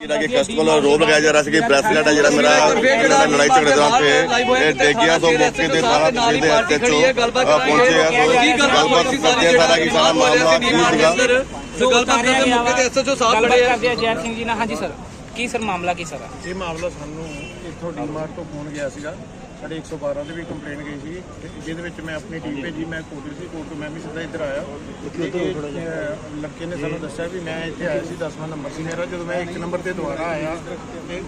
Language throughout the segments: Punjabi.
ਜਿਹੜਾ ਕਿ ਕਸਟਮਰ ਨੂੰ ਰੋਬ ਲਗਾਇਆ ਜਾ ਰਿਹਾ ਸੀ ਕਿ ਪ੍ਰੈਸ ਹੈ ਜਿਹੜਾ ਮੇਰਾ ਜਿਹੜਾ ਲੜਾਈ ਝਗੜੇ ਦੌਰਾਨ ਤੇ ਇਹ ਡੇਗਿਆ ਤੋਂ ਮੌਕੇ ਤੇ ਸਾਰਾ ਤੁਸੀਂ ਦੇ ਐਸਐਚਓ ਪਹੁੰਚੇ ਆ ਸੋ ਗੱਲਬਾਤ ਕਰਦੇ ਸਾਰਾ ਕਿ ਸਾਰਾ ਮਾਮਲਾ ਕੀ ਸੀਗਾ। ਸੋ ਗੱਲਬਾਤ ਕਰਦੇ ਮੌਕੇ ਤੇ ਐਸਐਚਓ ਸਾਹਿਬ ਖੜੇ ਆ। ਜੈਨ ਸਿੰਘ ਜੀ ਨਾਲ। ਹਾਂਜੀ ਸਰ। ਕੀ ਸਰ ਮਾਮਲਾ ਕੀ ਸਰ? ਇਹ ਮਾਮਲਾ ਸਾਨੂੰ ਇੱਥੋਂ ਡੀਮਾਰਟ ਤੋਂ ਫੋਨ ਗਿਆ ਸੀਗਾ। ਸਾਡੇ 112 ਤੇ ਵੀ ਕੰਪਲੇਂਟ ਗਈ ਸੀ ਤੇ ਜਿਹਦੇ ਵਿੱਚ ਮੈਂ ਆਪਣੀ ਟੀਮ ਭੇਜੀ ਮੈਂ ਕੋਟਰ ਸੀ ਕੋਟਰ ਮੈਂ ਵੀ ਸਿੱਧਾ ਇੱਧਰ ਆਇਆ। ਇਹ, ਲੜਕੇ ਨੇ ਸਾਨੂੰ ਦੱਸਿਆ ਵੀ ਮੈਂ ਇੱਥੇ ਆਇਆ ਸੀ 10ਵਾਂ ਨੰਬਰ ਸੀ ਮੇਰਾ। ਜਦੋਂ ਮੈਂ ਇੱਕ ਨੰਬਰ ਤੇ ਦੁਬਾਰਾ ਆਇਆ ਤੇ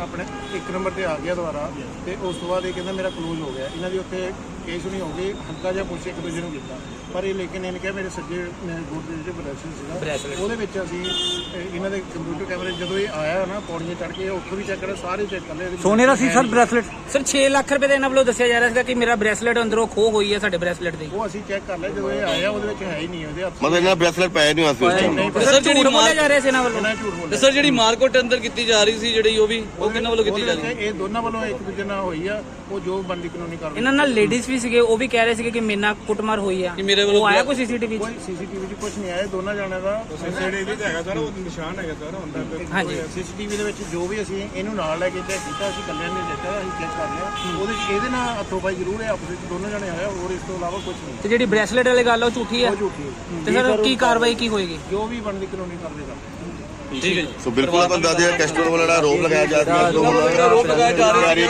ਆਪਣੇ ਇੱਕ ਨੰਬਰ ਤੇ ਆ ਗਿਆ ਦੁਬਾਰਾ ਤੇ ਉਸ ਤੋਂ ਬਾਅਦ ਇਹ ਕਹਿੰਦਾ ਮੇਰਾ ਕਲੋਜ਼ ਹੋ ਗਿਆ। ਇਹਨਾਂ ਦੀ ਉੱਥੇ ਕੇਸ ਨਹੀਂ ਹੋ ਗਈ ਹੱਕਾ ਜਿਹਾ ਪੁੱਛ ਇੱਕ ਦੂਜੇ ਨੂੰ ਕੀਤਾ। ਪਰ ਇਹ ਲੇਕਿਨ ਇਹਨੇ ਕਿਹਾ ਮੇਰੇ ਸੱਜੇ ਗੁੱਟ ਦੇ ਵਿੱਚ ਬ੍ਰੈਸਲੇਟ ਸੀਗਾ। ਉਹਦੇ ਵਿੱਚ ਅਸੀਂ ਇਹਨਾਂ ਦੇ ਕੰਪਿਊਟਰ ਕੈਮਰੇ ਜਦੋਂ ਇਹ ਆਇਆ ਨਾ ਪੌੜੀਆਂ ਚੜ੍ਹ ਕੇ ਉੱਥੋਂ ਵੀ ਚੈੱਕ ਕਰਿਆ ਸਾਰੇ ਚੈੱਕ ਕਰ ਲਏ। ਸੋਨੇ ਦਾ ਸੀ ਸਰ ਬ੍ਰੈਸਲੇਟ ਸਰ 6 ਲੱਖ ਰੁਪਏ ਦੇ ਇਹਨਾਂ ਵੱਲੋਂ ਦੱਸਿਆ ਜਾ ਰਿਹਾ ਸੀਗਾ ਕਿ ਮੇਰਾ ਬ੍ਰੈਸਲੇਟ ਅੰਦਰੋਂ ਖੋ ਹੋਈ ਹੈ ਸਾਡੇ ਬ੍ਰੈਸਲੇਟ ਦੀ। ਉਹ ਅਸੀਂ ਚੈੱਕ ਕਰ ਲਿਆ ਜਦੋਂ ਇਹ ਆਇਆ ਉਹਦੇ ਵਿੱਚ ਹੈ ਹੀ ਨਹੀਂ ਉਹਦੇ ਹੱਥ ਮਤਲਬ ਇਹਨਾਂ ਬ੍ਰੈਸਲੇਟ ਪਾਇਆ ਨਹੀਂ ਹੋਇਆ ਸੀ ਉਸ ਟਾਈਮ ਸਰ ਝੂਠ ਬੋਲਿਆ ਜਾ ਰਿਹਾ ਸੀ ਇਹਨਾਂ ਵੱਲੋਂ? ਸਰ ਜਿਹੜੀ ਮਾਰਕੋਟ ਅੰਦਰ ਕੀਤੀ ਜਾ ਰਹੀ ਸੀ ਜਿਹੜੀ ਉਹ ਵੀ ਉਹ ਕਿੰਨਾਂ ਵੱਲੋਂ ਕੀਤੀ ਜਾ ਰਹੀ? ਇਹ ਦੋਨਾਂ ਵੱਲੋਂ ਇੱਕ ਦੂਜੇ ਨਾਲ ਹੋਈ ਆ ਉਹ ਜੋ ਬੰਦੀ ਕਾਨੂੰਨੀ ਕਾਰਵਾਈ। ਇਹਨਾਂ ਨਾਲ ਲੇਡੀਜ਼ ਵੀ ਸੀਗੇ ਉਹ ਵੀ ਕਹਿ ਰਹੇ ਸੀਗੇ ਕਿ ਮੇਰੇ ਨਾਲ ਕੁੱਟਮਾਰ ਹੋਈ ਆ। ਕਿ ਮੇਰੇ ਵੱਲੋਂ ਉਹ ਆਇਆ ਕੋਈ ਸੀਸੀਟੀਵੀ ਕੋਈ ਸੀਸੀਟੀਵੀ 'ਚ ਕੁਝ ਨਹੀਂ ਆਇਆ ਦੋਨਾਂ ਜਾਣਿਆਂ ਦਾ। ਸੀਸੀਟੀਵੀ ਤੇ ਹੈਗਾ ਸਰ ਉਹ ਨਿਸ਼ਾਨ ਹੈਗਾ ਸਰ ਹੁੰਦਾ ਹਾਂਜੀ। ਸੀਸੀਟੀਵੀ ਦੇ ਵਿੱਚ ਜੋ ਵੀ ਅਸੀਂ ਇਹਨੂੰ ਨਾਲ ਲੈ ਕੇ ਚੈੱਕ ਕੀਤਾ ਅਸੀਂ ਕੱਲਿਆਂ ਨੇ ਦੇਖਿਆ ਅਸੀਂ ਚੈੱਕ ਕਰ ਲਿਆ। ਉਹਦੇ 'ਚ ਇਹਦੇ ਨਾਲ ਹੱਥੋਂ ਪਾਈ ਜ਼ਰੂਰ ਹੈ ਆਪਸ ਵਿੱਚ ਦੋਨੋਂ ਜਣੇ ਆਇਆ ਹੋਰ ਇਸ ਤੋਂ ਇਲਾਵਾ ਕੁਝ ਨਹੀਂ। ਤੇ ਜਿਹੜੀ ਬ੍ਰੈਸਲੇਟ ਵਾਲੀ ਗੱਲ ਉਹ ਝੂਠੀ ਆ? ਉਹ ਝੂਠੀ ਹੈ ਤੇ ਸਰ ਕੀ ਕਾਰਵਾਈ ਕੀ ਹੋਏਗੀ? ਜੋ ਵੀ ਬਣਦੀ ਕਾਨੂੰਨੀ ਕਾਰਵਾਈ ਕਰਦੇ ਠੀਕ ਹੈ ਜੀ। ਸੋ ਬਿਲਕੁਲ ਆਪਾਂ ਦੱਸਦੇ ਹਾਂ ਕਸਟਮਰ ਵੱਲੋਂ ਜਿਹੜਾ ਰੋਬ ਲਗਾਇਆ ਜਾ ਰਿਹਾ ਸੀ ਰੋਪ ਲਗਾਇਆ ਜਾ ਰਿਹਾ ਸੀ,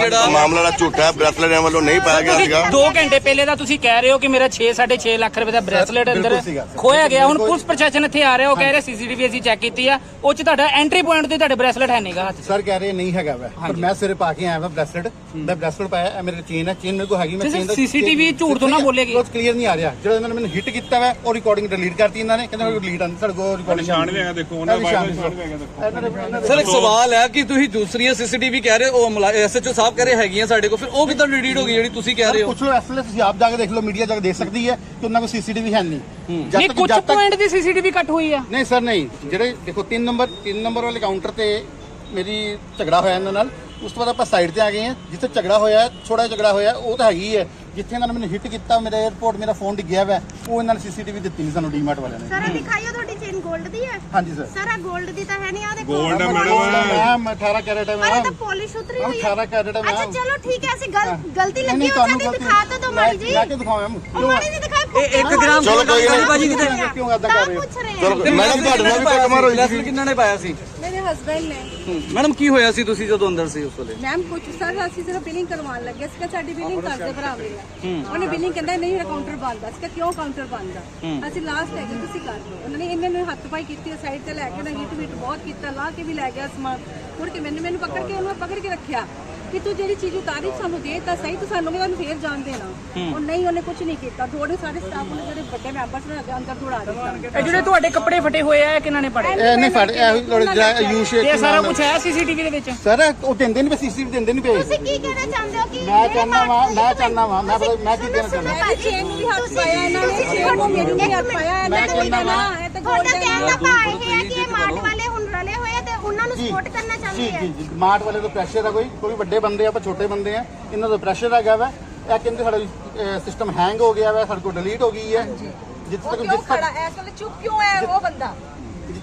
ਜਿਹੜਾ ਮਾਮਲਾ ਜਿਹੜਾ ਝੂਠਾ ਹੈ ਬ੍ਰੈਸਲੇਟ ਵੱਲੋਂ ਨਹੀਂ ਪਾਇਆ ਗਿਆ ਸੀਗਾ। 2 ਘੰਟੇ ਪਹਿਲੇ ਦਾ ਤੁਸੀਂ ਕਹਿ ਰਹੇ ਹੋ ਕਿ ਮੇਰਾ 6 6.5 ਲੱਖ ਰੁਪਏ ਦਾ ਬ੍ਰੈਸਲੇਟ ਅੰਦਰ ਖੋਇਆ ਗਿਆ। ਹੁਣ ਪੁਲਿਸ ਪ੍ਰਸ਼ਾਸਨ ਇੱਥੇ ਆ ਰਿਹਾ ਉਹ ਕਹਿ ਰਹੇ ਸੀਸੀਟੀਵੀ ਅਸੀਂ ਚੈੱਕ ਕੀਤੀ ਆ। ਉਹ ਚ ਤੁਹਾਡਾ ਐਂਟਰੀ ਪੁਆਇੰਟ ਤੇ ਤੁਹਾਡੇ ਬ੍ਰੈਸਲੇਟ ਹੈ ਨਹੀਂਗਾ ਹੱਥ 'ਚ। ਸਰ ਕਹਿ ਰਹੇ ਨਹੀਂ ਹੈਗਾ ਵਾ। ਪਰ ਮੈਂ ਸਿਰੇ ਪਾ ਕੇ ਆਇਆ ਵਾ ਬ੍ਰੈਸਲੇਟ। ਮੈਂ ਬ੍ਰੈਸਲੇਟ ਪਾਇਆ ਇਹ ਮੇਰੇ ਚੇਨ ਹੈ। ਚੇਨ ਮੇਰੇ ਕੋਲ ਹੈਗੀ ਮੈਂ ਚੇਨ ਦਾ CCTV ਝੂਠ ਤੋਂ ਨਾ ਬੋਲੇਗੀ। ਕੁਝ ਕਲੀਅਰ ਨਹੀਂ ਆ ਰਿਹਾ। ਜਿਹੜਾ ਇਹਨਾਂ ਨੇ ਮੈਨੂੰ ਹਿੱਟ ਕੀਤਾ ਵਾ ਉਹ ਰਿਕਾਰਡਿੰਗ ਡਿਲੀਟ ਕਰਤੀ ਇਹਨਾਂ ਨੇ। ਕਹਿੰਦੇ ਡਿਲੀਟ ਆਂ ਸਾਡੇ ਕੋਲ ਰਿਕਾਰਡਿੰਗ ਨਿਸ਼ਾਨ ਵੀ ਹੈਗਾ ਦੇਖੋ ਦਾ ਸਰ ਇੱਕ ਸਵਾਲ ਹੈ ਕਿ ਤੁਸੀਂ ਦੂਸਰੀਆਂ ਸੀਸੀਟੀਵੀ ਕਹਿ ਰਹੇ ਹੋ ਉਹ ਐਸਐਚਓ ਸਾਹਿਬ ਕਹਿ ਰਹੇ ਹੈਗੀਆਂ ਸਾਡੇ ਕੋਲ ਫਿਰ ਉਹ ਕਿੱਦਾਂ ਡਿਲੀਟ ਹੋ ਗਈ ਜਿਹੜੀ ਤੁਸੀਂ ਕਹਿ ਰਹੇ ਹੋ? ਪੁੱਛ ਲਓ ਐਸਐਲਐਸ ਤੁਸੀਂ ਆਪ ਜਾ ਕੇ ਦੇਖ ਲਓ ਮੀਡੀਆ ਜਾ ਕੇ ਦੇਖ ਸਕਦੀ ਹੈ ਕਿ ਉਹਨਾਂ ਕੋਲ ਸੀਸੀਟੀਵੀ ਹੈ ਨਹੀਂ। ਜਦ ਨਹੀਂ ਤੱਕ ਕੁਝ ਪੁਆਇੰਟ ਦੀ ਸੀਸੀਟੀਵੀ ਕੱਟ ਹੋਈ ਆ। ਨਹੀਂ ਸਰ ਨਹੀਂ। ਜਿਹੜੇ ਦੇਖੋ 3 ਨੰਬਰ 3 ਨੰਬਰ ਵਾਲੇ ਕਾਊਂਟਰ ਤੇ ਮੇਰੀ ਝਗੜਾ ਹੋਇਆ ਇਹਨਾਂ ਨਾਲ। ਉਸ ਤੋਂ ਬਾਅਦ ਆਪਾਂ ਸਾਈਡ ਤੇ ਆ ਗਏ ਹਾਂ ਜਿੱਥੇ ਝਗੜਾ ਹੋਇਆ ਥੋੜਾ ਝਗੜਾ ਹੋਇਆ ਉਹ ਤਾਂ ਹੈਗੀ ਹੈ। ਜਿੱਥੇ ਇਹਨਾਂ ਨੇ ਮੈਨੂੰ ਹਿੱਟ ਕੀਤਾ ਮੇਰਾ 에어ਪੋਰਟ ਮੇਰਾ ਫੋਨ ਡਿੱਗਿਆ ਹੋਇਆ ਉਹ ਇਹਨਾਂ ਨੇ ਸੀਸੀਟੀਵੀ ਦਿੱਤੀ ਨਹੀਂ ਸਾਨੂੰ ਡੀਮਾਰਟ ਵਾਲਿਆਂ ਨੇ। ਸਰ ਇਹ ਦਿਖਾਈਓ ਤੁਹਾਡੀ ਚੇਨ 골ਡ ਦੀ ਹੈ? ਹਾਂਜੀ ਸਰ ਸਰ ਆ 골ਡ ਦੀ ਤਾਂ ਹੈ ਨਹੀਂ ਆ ਦੇਖੋ। 골ਡ ਹੈ ਮੈਡਮ 18 ਕੈਰਟ ਹੈ ਮੈਡਮ ਪਰ ਤਾਂ ਪਾਲਿਸ਼ ਉਤਰੀ ਹੋਈ ਹੈ। 18 ਕੈਰਟ ਹੈ ਮੈਡਮ ਅੱਛਾ ਚਲੋ ਠੀਕ ਹੈ ਅਸੀਂ ਗਲਤੀ ਲੱਗੀ ਹੋ ਸਾਡੀ ਦਿਖਾ ਤਾਂ ਦਿਓ ਮਾੜੀ ਜੀ ਲੈ ਕੇ ਦਿਖਾਓ ਮੈਮ ਮਾੜੀ ਜੀ ਇਹ 1 ਗ੍ਰਾਮ ਚਲੋ ਕੋਈ ਨਹੀਂ ਭਾਜੀ ਕਿਤੇ। ਕਿਉਂ ਏਦਾਂ ਕਰ ਰਹੇ ਹੋ? ਪੁੱਛ ਰਹੇ ਚਲੋ ਮੈਡਮ ਤੁਹਾਡੇ ਨਾਲ ਵੀ ਕੁੱਟਮਾਰ ਹੋਈ ਸੀ ਕਿੰਨਾਂ ਨੇ ਪਾਇਆ ਸੀ? ਮੇਰੇ ਹਸਬੰਡ ਨੇ। ਮੈਡਮ ਕੀ ਹੋਇਆ ਸੀ ਤੁਸੀਂ ਜਦੋਂ ਅੰਦਰ ਸੀ ਉਸ ਵੇਲੇ? ਮੈਮ ਕੁਝ ਸਰ ਅਸੀਂ ਸਿਰਫ ਬਿਲਿੰਗ ਕਰਵਾਉਣ ਲੱਗੇ ਸੀ ਕਿ ਸਾਡੀ ਬਿਲਿੰਗ ਕਰ ਦੇ ਭਰਾ ਮੇਰਾ। ਉਹਨੇ ਬਿਲਿੰਗ ਕਹਿੰਦਾ ਨਹੀਂ ਮੇਰਾ ਕਾਊਂਟਰ ਬੰਦ ਆ। ਸੀ ਕਿਉਂ ਕਾਊਂਟਰ ਬੰਦ ਆ? ਅਸੀਂ ਲਾਸਟ ਹੈਗੇ ਤੁਸੀਂ ਕਰ ਲਓ। ਉਹਨਾਂ ਨੇ ਇਹਨਾਂ ਨੂੰ ਹੱਥ ਪਾਈ ਕੀਤੀ ਸਾਈਡ ਤੇ ਲੈ ਕੇ ਨਾ ਹਿੱਟ ਵਿਟ ਬਹੁਤ ਕੀਤਾ ਲਾ ਕੇ ਵੀ ਲੈ ਗਿਆ ਸਮਾਨ। ਮੁੜ ਕੇ ਮੈਨੂੰ ਮੈਨੂੰ ਪਕੜ ਕੇ ਉਹਨੂੰ ਪਕੜ ਕੇ ਰੱਖਿਆ। ਕਿ ਤੂੰ ਜਿਹੜੀ ਚੀਜ਼ ਉਤਾਰੀ ਸਾਨੂੰ ਦੇ ਤਾਂ ਸਹੀ ਤੂੰ ਸਾਨੂੰ ਵੀ ਤੁਹਾਨੂੰ ਫੇਰ ਜਾਣ ਦੇਣਾ। ਉਹ ਨਹੀਂ ਉਹਨੇ ਕੁਝ ਨਹੀਂ ਕੀਤਾ। ਥੋੜੇ ਸਾਰੇ ਸਟਾਫ ਨੇ ਜਿਹੜੇ ਵੱਡੇ ਮੈਂਬਰਸ ਨੇ ਅੱਗੇ ਅੰਦਰ ਦੌੜਾ ਦਿੱਤਾ। ਇਹ ਜਿਹੜੇ ਤੁਹਾਡੇ ਕੱਪੜੇ ਫਟੇ ਹੋਏ ਆ ਕਿਹਨਾਂ ਨੇ ਪੜੇ ਇਹ ਨਹੀਂ ਫੜ ਇਹ ਯੂ ਸ਼ੇਪ ਇਹ ਸਾਰਾ ਕੁਝ ਹੈ ਸੀਸੀਟੀਵੀ ਦੇ ਵਿੱਚ? ਸਰ ਉਹ ਦਿੰਦੇ ਨਹੀਂ ਪਏ ਸੀਸੀਟੀਵੀ ਦਿੰਦੇ ਨਹੀਂ ਪਏ। ਤੁਸੀਂ ਕੀ ਕਹਿਣਾ ਚਾਹੁੰਦੇ ਹੋ ਕਿ ਮੈਂ ਚਾਹੁੰਦਾ ਵਾਂ ਮੈਂ ਚਾਹੁੰਦਾ ਵਾਂ ਮੈਂ ਮੈਂ ਕੀ ਕਹਿਣਾ ਚਾਹੁੰਦਾ? ਮੈਂ ਚੇਨ ਨੂੰ ਵੀ ਹੱਥ ਪਾਇਆ ਇਹਨਾਂ ਨੇ ਚੇਨ ਨੂੰ ਮੇਰੀ ਵੀ ਹੱਥ ਪਾਇਆ ਇਹਨਾਂ ਨੇ ਕਹਿੰਦਾ ਨਾ ਵਾਂ- ਇਹ ਤਾਂ ਤੁਹਾਡਾ ਕਹਿਣ ਦਾ ਭਾਵ ਇਹ ਹੈ ਕਿ ਇਹ ਮਾਰਟ ਵਾਲੇ ਉਹਨਾਂ ਨੂੰ ਜੀ। ਸਪੋਰਟ ਕਰਨਾ ਚਾਹੁੰਦੇ ਜੀ ਆ? ਜੀ ਜੀ ਮਾਰਟ ਵਾਲੇ ਤੋਂ ਪ੍ਰੈਸ਼ਰ ਆ ਕੋਈ। ਕੋਈ ਵੱਡੇ ਬੰਦੇ ਆ ਆਪਾਂ ਛੋਟੇ ਬੰਦੇ ਆ ਇਹਨਾਂ ਦਾ ਪ੍ਰੈਸ਼ਰ ਹੈਗਾ ਵਾ। ਇਹ ਕਹਿੰਦੇ ਸਾਡਾ ਸਿਸਟਮ ਹੈਂਗ ਹੋ ਗਿਆ ਵਾ ਸਾਡੇ ਕੋਲ ਡਿਲੀਟ ਹੋ ਗਈ ਹੈ। ਜਿੱਥੇ ਤੱਕ ਜਿੱਥੇ ਖੜਾ? ਚੁੱਪ ਕਿਉਂ ਹੈ ਉਹ ਬੰਦਾ?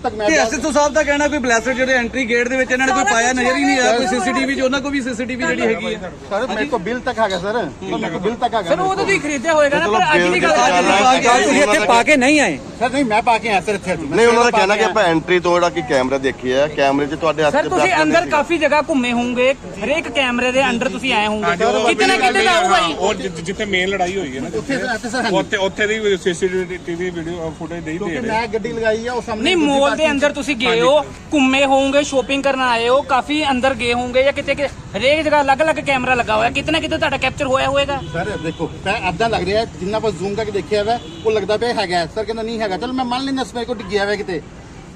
ਤੱਕ ਮੈਂ ਤੇ ਐਸਐਚਓ ਸਾਹਿਬ ਦਾ ਕਹਿਣਾ ਕੋਈ ਬਲੈਸਟ ਜਿਹੜੇ ਐਂਟਰੀ ਗੇਟ ਦੇ ਵਿੱਚ ਇਹਨਾਂ ਨੇ ਕੋਈ ਪਾਇਆ ਨਜ਼ਰ ਹੀ ਨਹੀਂ ਆਇਆ ਕੋਈ ਸੀਸੀਟੀਵੀ 'ਚ ਉਹਨਾਂ ਕੋਲ ਵੀ ਸੀਸੀਟੀਵੀ ਜਿਹੜੀ ਹੈਗੀ ਹੈ ਸਰ ਮੇਰੇ ਕੋਲ ਬਿੱਲ ਤੱਕ ਹੈਗਾ ਸਰ। ਮੇਰੇ ਕੋਲ ਬਿੱਲ ਤੱਕ ਹੈਗਾ। ਸਰ ਉਹ ਤਾਂ ਤੁਸੀਂ ਖਰੀਦਿਆ ਹੋਏਗਾ ਨਾ ਪਰ ਅੱਜ ਦੀ ਗੱਲ ਅੱਜ ਦੀ ਗੱਲ ਗੱਲ ਤੁਸੀਂ ਇੱਥੇ ਪਾ ਕੇ ਨਹੀਂ ਆਏ? ਸਰ ਨਹੀਂ ਮੈਂ ਪਾ ਕੇ ਆਇਆ ਸਰ ਇੱਥੇ ਨਹੀਂ ਉਹਨਾਂ ਦਾ ਕਹਿਣਾ ਕਿ ਆਪਾਂ ਐਂਟਰੀ ਤੋਂ ਜਿਹੜਾ ਕਿ ਕੈਮਰਾ ਦੇਖਿਆ ਹੈ ਕੈਮਰੇ 'ਚ ਤੁਹਾਡੇ ਹੱਥ 'ਚ ਸਰ ਤੁਸੀਂ bracelet ਅੰਦਰ ਸੀ। ਕਾਫੀ ਜਗ੍ਹਾ ਘੁੰਮੇ ਹੋਣਗੇ ਹਰੇਕ ਕੈਮਰੇ ਦੇ ਅੰਦਰ ਤੁਸੀਂ ਆਏ ਹੋਣਗੇ ਕਿਤੇ ਨਾ ਕਿਤੇ ਤਾਂ ਆਊਗਾ ਹੀ ਉਹ ਜਿ- ਜਿੱਥੇ ਮੇਨ ਲੜਾਈ ਹੋਈ ਹੈ ਨਾ ਉੱਥੇ ਇੱਥੇ ਸਰ ਉੱਥੇ ਉੱਥੇ ਦੀ ਸੀਸੀਟੀਵੀ ਵੀਡੀਓ ਫੁਟੇਜ ਦੇ ਹੀ ਦੇ ਰਹੇ ਮੈਂ ਗੱਡੀ ਲਗਾਈ ਆ ਉਹ ਸਾਹਮਣੇ ਨਹੀਂ ਦੂਜੀ ਮੋਲ ਦੇ ਅੰਦਰ ਤੁਸੀਂ ਗਏ ਹੋ ਘੁੰਮੇ ਹੋਵੋਗੇ ਸ਼ੋਪਿੰਗ ਕਰਨ ਆਏ ਹੋ ਕਾਫੀ ਅੰਦਰ ਗਏ ਹੋਵੋਗੇ ਜਾਂ ਕਿਤੇ ਹਰੇਕ ਜਗ੍ਹਾ ਅਲੱਗ-ਅਲੱਗ ਕੈਮਰਾ ਲੱਗਾ ਹੋਇਆ ਕਿਤੇ ਨਾ ਕਿਤੇ ਤੁਹਾਡਾ ਕੈਪਚਰ ਹੋਇਆ ਹੋਵੇਗਾ? ਸਰ ਦੇਖੋ ਮੈਂ ਅੱਧਾ ਲੱਗ ਰਿਹਾ ਜਿੰਨਾ ਆਪਾਂ ਜ਼ੂਮ ਕਰਕੇ ਦੇਖਿਆ ਵਾ ਉਹ ਲੱਗਦਾ ਪਿਆ ਹੈਗਾ ਸਰ ਕਹਿੰਦਾ ਨਹੀਂ ਹੈਗਾ। ਚਲ ਮੈਂ ਮੰਨ ਲੈਂਦਾ ਕੋ ਡਿੱਗਿਆ ਵਾ ਕਿਤੇ।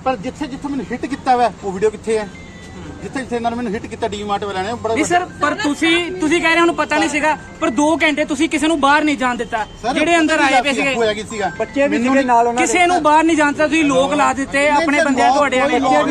ਪਰ ਜਿੱਥੇ ਜਿੱਥੇ ਮੈਨੂੰ ਹਿੱਟ ਕੀਤਾ ਵਾ ਉਹ ਵੀਡੀਓ ਕਿੱਥੇ ਹੈ? ਜਿੱਥੇ ਜਿੱਥੇ ਇਹਨਾਂ ਨੇ ਮੈਨੂੰ ਹਿੱਟ ਕੀਤਾ ਡੀਮਾਰਟ ਵਾਲਿਆਂ ਨੇ ਬੜਾ ਨਹੀਂ ਸਰ ਪਰ ਤੁਸੀਂ ਤੁਸੀਂ ਕਹਿ ਰਹੇ ਹੋ ਨੂੰ ਪਤਾ ਨਹੀਂ ਸੀਗਾ ਪਰ 2 ਘੰਟੇ ਤੁਸੀਂ ਕਿਸੇ ਨੂੰ ਬਾਹਰ ਨਹੀਂ ਜਾਣ ਦਿੱਤਾ। ਜਿਹੜੇ ਅੰਦਰ ਆਏ ਪਏ ਸੀਗੇ। ਹੋਇਆ ਕੀ ਸੀਗਾ। ਬੱਚੇ ਵੀ ਸੀਗੇ ਨਾਲ ਉਹਨਾਂ ਕਿਸੇ ਨੂੰ ਬਾਹਰ ਨਹੀਂ ਜਾਣ ਦਿੱਤਾ ਤੁਸੀਂ ਲੋਕ ਲਾ ਦਿੱਤੇ ਆਪਣੇ ਬੰਦਿਆਂ ਲੋਕ ਤੁਹਾਡੇ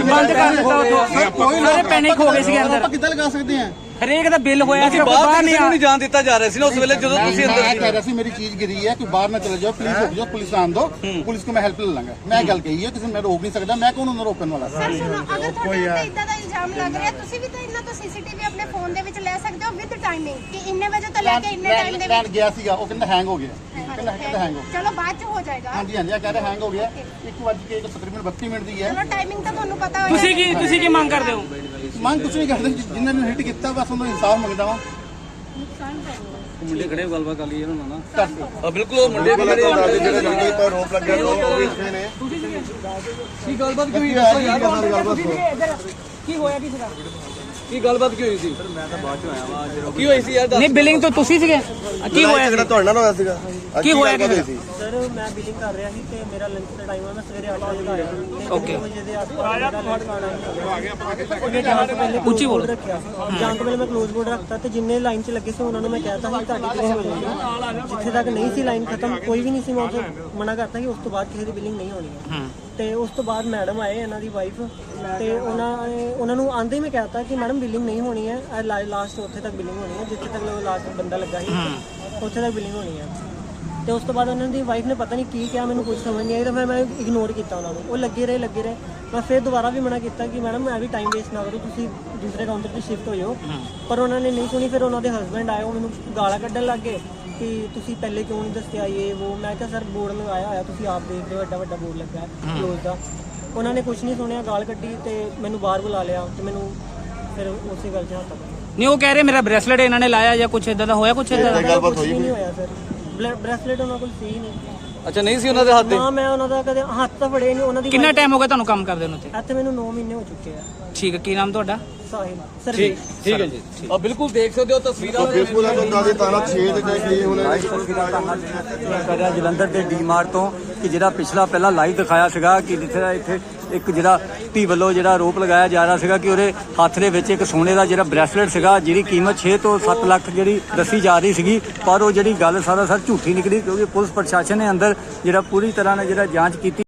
ਬੰਦ ਕਰ ਦਿੱਤਾ ਕੋਈ ਸਾਰੇ ਪੈਨਿਕ ਹੋ ਗਏ ਸੀਗੇ ਅੰਦਰ। ਆਪਾਂ ਕਿੱਦਾਂ ਲਗਾ ਸਕਦੇ ਆ ਹਰੇਕ ਦਾ ਬਿੱਲ ਹੋਇਆ ਸੀ ਬਾਹਰ ਨਹੀਂ ਨੂੰ ਨਹੀਂ ਜਾਣ ਦਿੱਤਾ ਜਾ ਰਿਹਾ ਸੀ ਨਾ ਉਸ ਵੇਲੇ ਜਦੋਂ ਤੁਸੀਂ ਅੰਦਰ ਮੈਂ ਸੀ। ਕਹਿ ਰਿਹਾ ਸੀ ਮੇਰੀ ਚੀਜ਼ ਗਿਰੀ ਹੈ ਕਿ ਬਾਹਰ ਨਾ ਚਲੇ ਜਾਓ ਪਲੀਜ਼ ਰੁਕ ਜਾਓ ਪੁਲਿਸ ਆਣ ਦੋ ਪੁਲਿਸ ਕੋ ਮੈਂ ਹੈਲਪ ਲੈ ਲਾਂਗਾ। ਮੈਂ ਗੱਲ ਕਹੀ ਹੈ ਕਿਸੇ ਨੂੰ ਮੈਂ ਰੋਕ ਨਹੀਂ ਸਕਦਾ ਮੈਂ ਕੌਣ ਉਹਨਾਂ ਨੂੰ ਰੋਕਣ ਵਾਲਾ? ਸਰ ਸੁਣੋ ਅਗਰ ਤੁਹਾਡੇ ਉੱਤੇ ਇਦਾਂ ਦਾ ਇਲਜ਼ਾਮ ਲੱਗ ਰਿਹਾ ਤੁਸੀਂ ਵੀ ਤਾਂ ਇਹਨਾਂ ਤੋਂ ਸੀਸੀਟੀਵੀ ਆਪਣੇ ਫੋਨ ਦੇ ਵਿੱਚ ਲੈ ਸਕਦੇ ਹੋ ਵਿਦ ਟਾਈਮਿੰਗ ਕਿ ਇੰਨੇ ਵਜੇ ਤੋਂ ਲੈ ਕੇ ਇੰਨੇ ਟਾਈਮ ਦੇ ਲੈਣ ਵਿੱਚ। ਗਿਆ ਸੀਗਾ ਉਹ ਕਹਿੰਦਾ ਹੈਂਗ ਹੋ ਗਿਆ। ਕਹਿੰਦਾ ਕਹਿੰਦਾ ਹੈਂਗ ਹੋ ਗਿਆ। ਚਲੋ ਬਾਅਦ ਚ ਹੋ ਜਾਏਗਾ। ਹਾਂਜੀ ਹਾਂਜੀ ਇਹ ਕਹਿ ਰਿਹਾ ਹੈਂਗ ਹੋ ਗਿਆ। 1 ਵਜੇ ਕੇ 70 ਮਿੰਟ 32 ਮਿੰਟ ਦੀ ਹੈ। ਚਲੋ ਟਾਈਮਿੰਗ ਤਾਂ ਤੁਹਾਨੂੰ ਪਤਾ ਹੋਏਗਾ ਤੁਸੀਂ ਕੀ ਤੁਸੀਂ ਕੀ ਮੰਗ ਕਰਦੇ ਹੋ? ਮੰਗ ਕੁਛ ਨਹੀਂ ਕਰਦੇ ਜਿਨ੍ਹਾਂ ਨੇ ਹਿੱਟ ਕੀਤਾ ਬਸ ਉਹਨਾਂ ਨੂੰ ਇਨਸਾਫ ਮੰਗਦਾ ਵਾਂ। ਮੁੰਡੇ ਖੜੇ ਗੱਲਬਾਤ ਕਰ ਲਈ ਇਹਨਾਂ ਨਾਲ ਨਾ। ਬਿਲਕੁਲ ਉਹ ਮੁੰਡੇ ਵੀ ਖੜੇ ਜਿਹੜੇ ਲੜਕੇ ਉੱਪਰ ਰੋਪ ਲੱਗਿਆ ਉਹ ਵੀ ਇੱਥੇ ਨੇ। ਕੀ ਗੱਲਬਾਤ ਕੀ ਹੋਈ ਦੱਸੋ ਯਾਰ? ਕੀ ਹੋਇਆ ਕੀ ਸੀਗਾ? ਕੀ ਗੱਲਬਾਤ ਕੀ ਹੋਈ ਸੀ? ਸਰ ਮੈਂ ਤਾਂ ਬਾਅਦ ਚ ਆਇਆ ਵਾ ਕੀ ਹੋਈ ਸੀ ਯਾਰ? ਦੱਸ ਨਹੀਂ ਬਿਲਿੰਗ ਤਾਂ ਤੁਸੀਂ ਸੀਗੇ? ਕੀ ਹੋਇਆ ਜਿਹੜਾ ਤੁਹਾਡੇ ਨਾਲ ਹੋਇਆ ਸੀਗਾ? ਅੱਜ ਕੀ ਹੋਇਆ ਕੀ ਹੋਈ ਸੀ ਸਰ ਮੈਂ ਬਿਲਿੰਗ ਕਰ ਰਿਹਾ ਸੀ ਤੇ ਮੇਰਾ ਲੰਚ ਦਾ ਟਾਈਮ ਆ ਮੈਂ ਸਵੇਰੇ 8 ਵਜੇ ਦਾ ਆਇਆ। ਤੇ Okay. 9 ਵਜੇ ਦੇ ਆਸ-ਪਾਸ ਮੇਰਾ ਲੰਚ ਖਾਣਾ ਉਹਨੇ ਜਾਣ ਤੋਂ ਪਹਿਲੇ ਉੱਚੀ ਬੋਲੋ। ਰੱਖਿਆ। ਜਾਣ ਤੋਂ ਪਹਿਲੇ ਮੈਂ ਕਲੋਜ਼ ਬੋਰਡ ਰੱਖਤਾ ਤੇ ਜਿੰਨੇ ਲਾਈਨ 'ਚ ਲੱਗੇ ਸੀ ਉਹਨਾਂ ਨੂੰ ਮੈਂ ਕਹਿਤਾ ਸੀ ਤੁਹਾਡੀ ਬਿਲਿੰਗ ਹੋ ਜਾਏਗੀ ਜਿੱਥੇ ਤੱਕ ਨਹੀਂ ਸੀ ਲਾਈਨ ਖਤਮ ਕੋਈ ਵੀ ਨਹੀਂ ਸੀ ਮੈਂ ਉੱਥੇ ਮਨਾ ਕਰਤਾ ਕਿ ਉਸ ਤੋਂ ਬਾਅਦ ਕਿਸੇ ਦੀ ਬਿਲਿੰਗ ਨਹੀਂ ਹੋਣੀ ਹੈ। ਤੇ ਉਸ ਤੋਂ ਬਾਅਦ ਮੈਡਮ ਆਏ ਇਹਨਾਂ ਦੀ ਵਾਈਫ ਤੇ ਉਹਨਾਂ ਨੇ ਉਹਨਾਂ ਨੂੰ ਆਂਦੇ ਹੀ ਮੈਂ ਕਹਿਤਾ ਕਿ ਮੈਡਮ ਬਿਲਿੰਗ ਨਹੀਂ ਹੋਣੀ ਹੈ ਲਾਸਟ ਉੱਥੇ ਤੱਕ ਬਿਲਿੰਗ ਹੋਣੀ ਹੈ ਜਿੱਥੇ ਤੱਕ ਲਾਸਟ ਬੰਦਾ ਲੱਗਾ ਸੀ ਉੱਥੇ ਤੱਕ ਬਿਲਿੰਗ ਹੋਣੀ ਹੈ। ਤੇ ਉਸ ਤੋਂ ਬਾਅਦ ਉਹਨਾਂ ਦੀ ਵਾਈਫ ਨੇ ਪਤਾ ਨਹੀਂ ਕੀ ਕਿਹਾ ਮੈਨੂੰ ਕੁਝ ਸਮਝ ਨਹੀਂ ਆਈ ਤਾਂ ਫਿਰ ਮੈਂ ਇਗਨੋਰ ਕੀਤਾ ਉਹਨਾਂ ਨੂੰ। ਉਹ ਲੱਗੇ ਰਹੇ ਲੱਗੇ ਰਹੇ। ਮੈਂ ਫਿਰ ਦੁਬਾਰਾ ਵੀ ਮਨਾ ਕੀਤਾ ਕਿ ਮੈਡਮ ਮੈਂ ਵੀ ਟਾਈਮ ਵੇਸਟ ਨਾ ਕਰੋ ਤੁਸੀਂ ਦੂਸਰੇ ਕਾਊਂਟਰ ਤੇ ਸ਼ਿਫਟ ਹੋ ਜਾਓ। ਪਰ ਉਹਨਾਂ ਨੇ ਨਹੀਂ ਸੁਣੀ ਫਿਰ ਉਹਨਾਂ ਦੇ ਹਸਬੰਡ ਆਏ ਉਹ ਮੈਨੂੰ ਗਾਲਾਂ ਕੱਢਣ ਲੱਗ ਗਏ ਕਿ ਤੁਸੀਂ ਪਹਿਲੇ ਕਿਉਂ ਨਹੀਂ ਦੱਸਿਆ ਇਹ ਉਹ। ਮੈਂ ਕਿਹਾ ਸਰ ਬੋਰਡ ਲਗਾਇਆ ਹੋਇਆ ਤੁਸੀਂ ਆਪ ਦੇਖ ਰਹੇ ਹੋ ਐਡਾ ਵੱਡਾ ਬੋਰਡ ਲੱਗਾ ਹੈ। ਕਲੋਜ਼ ਦਾ। ਉਹਨਾਂ ਨੇ ਕੁਝ ਨਹੀਂ ਸੁਣਿਆ ਗਾਲ ਕੱਢੀ ਤੇ ਮੈਨੂੰ ਬਾਹਰ ਬੁਲਾ ਲਿਆ ਤੇ ਮੈਨੂੰ ਫਿਰ ਉਸੇ ਗੱਲ 'ਚ ਹੱਥ ਪਾ ਨਹੀਂ ਉਹ ਕਹਿ ਰਹੇ ਮੇਰਾ ਬ੍ਰੈਸਲੇਟ ਇਹਨਾਂ ਨੇ ਲਾਇਆ ਜਾਂ ਕੁਝ ਇਦਾਂ ਦਾ ਹੋਇਆ ਕੁਝ ਇਦਾਂ ਦਾ? ਗੱਲਬਾਤ ਹੋਈ ਨਹੀਂ ਹੋਇਆ ਸਰ। ਬ੍ਰੈਸਲੇਟ ਉਹਨਾਂ ਕੋਲ ਸੀ ਹੀ ਨਹੀਂ। ਅੱਛਾ ਨਹੀਂ ਸੀ ਉਹਨਾਂ ਦੇ ਹੱਥ ਤੇ? ਨਾ ਮੈਂ ਉਹਨਾਂ ਦਾ ਕਦੇ ਹੱਥ ਤਾਂ ਫੜੇ ਨਹੀਂ ਉਹਨਾਂ ਦੀ ਕਿੰਨਾ ਟਾਈਮ ਹੋ ਗਿਆ ਤੁਹਾਨੂੰ ਕੰਮ ਕਰਦੇ ਨੂੰ ਤੇ ਇੱਥੇ ਮੈਨੂੰ 9 ਮਹੀਨੇ ਹੋ ਚੁੱਕੇ ਆ। ਠੀਕ ਹੈ ਕੀ ਨਾਮ ਤੁਹਾਡਾ? ਸਾਹਿਲ ਸਰ ਠੀਕ ਠੀਕ ਹੈ ਜੀ ਆ ਬਿਲਕੁਲ ਦੇਖ ਸਕਦੇ ਹੋ ਤਸਵੀਰਾਂ ਬਿਲਕੁਲ ਇਹ ਤਾਂ ਦੀ ਤਾਰਾ 6 ਦੇ ਜੇ ਹੁਣ। ਕਰ ਰਿਹਾ ਜਲੰਧਰ ਦੇ ਡੀਮਾਰਟ ਤੋਂ ਕਿ ਜਿਹੜਾ ਪਿਛਲਾ ਪਹਿਲਾਂ ਲਾਈਵ ਦਿਖਾਇਆ ਸੀਗਾ ਕਿ ਜਿੱਥੇ ਇੱਥੇ ਇੱਕ ਜਿਹੜਾ ਧੀ ਵੱਲੋਂ ਜਿਹੜਾ ਆਰੋਪ ਲਗਾਇਆ ਜਾ ਰਿਹਾ ਸੀਗਾ ਕਿ ਉਹਦੇ ਹੱਥ ਦੇ ਵਿੱਚ ਇੱਕ ਸੋਨੇ ਦਾ ਜਿਹੜਾ ਬ੍ਰੈਸਲੇਟ ਸੀਗਾ ਜਿਹਦੀ ਕੀਮਤ 6 ਤੋਂ 7 ਲੱਖ ਜਿਹੜੀ ਦੱਸੀ ਜਾ ਰਹੀ ਸੀਗੀ ਪਰ ਉਹ ਜਿਹੜੀ ਗੱਲ ਸਾਰਾ ਸਰ ਝੂਠੀ ਨਿਕਲੀ ਕਿਉਂਕਿ ਪੁਲਿਸ ਪ੍ਰਸ਼ਾਸਨ ਨੇ ਅੰਦਰ ਜਿਹੜਾ ਪੂਰੀ ਤਰ੍ਹਾਂ ਨਾਲ ਜਿਹੜਾ ਜਾਂਚ ਕੀਤੀ